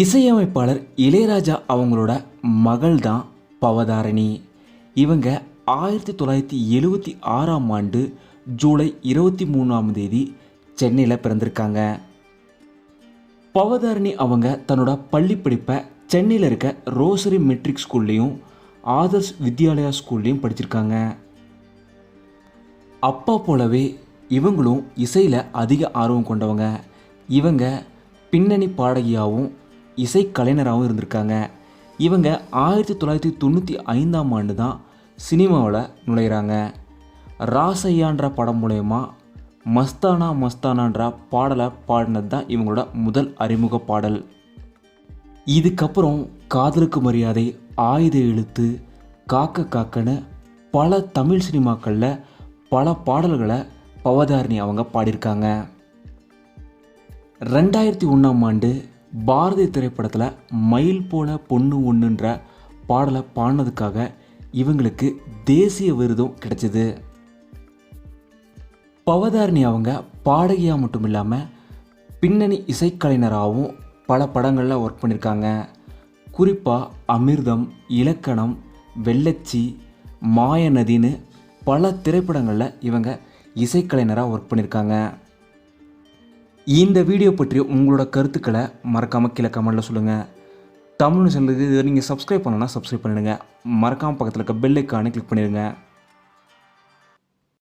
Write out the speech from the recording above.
இசையமைப்பாளர் இளையராஜா அவங்களோட மகள் தான் பவதாரணி. இவங்க ஆயிரத்தி தொள்ளாயிரத்தி எழுவத்தி ஆறாம் ஆண்டு ஜூலை இருபத்தி மூணாம் தேதி சென்னையில் பிறந்திருக்காங்க. பவதாரணி அவங்க தன்னோட பள்ளி படிப்பை சென்னையில் இருக்க ரோசரி மெட்ரிக் ஸ்கூல்லையும் ஆதர்ஸ் வித்யாலயா ஸ்கூல்லையும் படிச்சிருக்காங்க. அப்பா போலவே இவங்களும் இசையில் அதிக ஆர்வம் கொண்டவங்க. இவங்க பின்னணி பாடகியாகவும் இசைக்கலைஞராகவும் இருந்திருக்காங்க. இவங்க ஆயிரத்தி தொள்ளாயிரத்தி தொண்ணூற்றி ஐந்தாம் ஆண்டு தான் சினிமாவில் நுழையிறாங்க. ராசையான்ற படம் மூலயமா மஸ்தானா மஸ்தானான்ற பாடலை பாடினது தான் இவங்களோட முதல் அறிமுக பாடல். இதுக்கப்புறம் காதலுக்கு மரியாதை ஆயுத எழுத்து காக்க காக்கன்னு பல தமிழ் சினிமாக்களில் பல பாடல்களை பவதாரணி அவங்க பாடியிருக்காங்க. ரெண்டாயிரத்தி ஒன்றாம் ஆண்டு பாரதி திரைப்படத்தில் மயில் போல பொண்ணு ஒன்றுன்ற பாடலை பாடினதுக்காக இவங்களுக்கு தேசிய விருதும் கிடைச்சிது. பவதாரணி அவங்க பாடகியாக மட்டும் இல்லாமல் பின்னணி இசைக்கலைஞராகவும் பல படங்களில் ஒர்க் பண்ணியிருக்காங்க குறிப்பாக அமிர்தம் இலக்கணம் வெள்ளச்சி மாயநதின்னு பல திரைப்படங்களில் இவங்க இசைக்கலைஞராக ஒர்க் பண்ணியிருக்காங்க இந்த வீடியோ பற்றி உங்களோட கருத்துக்களை மறக்காமல் கீழே கமெண்ட்டில் சொல்லுங்கள் தமிழ் சேனலுக்கு இதை நீங்கள் சப்ஸ்கிரைப் பண்ணலன்னா சப்ஸ்கிரைப் பண்ணிடுங்க. மறக்காமல் பக்கத்தில் இருக்க பெல் ஐக்கானை கிளிக் பண்ணிடுங்க.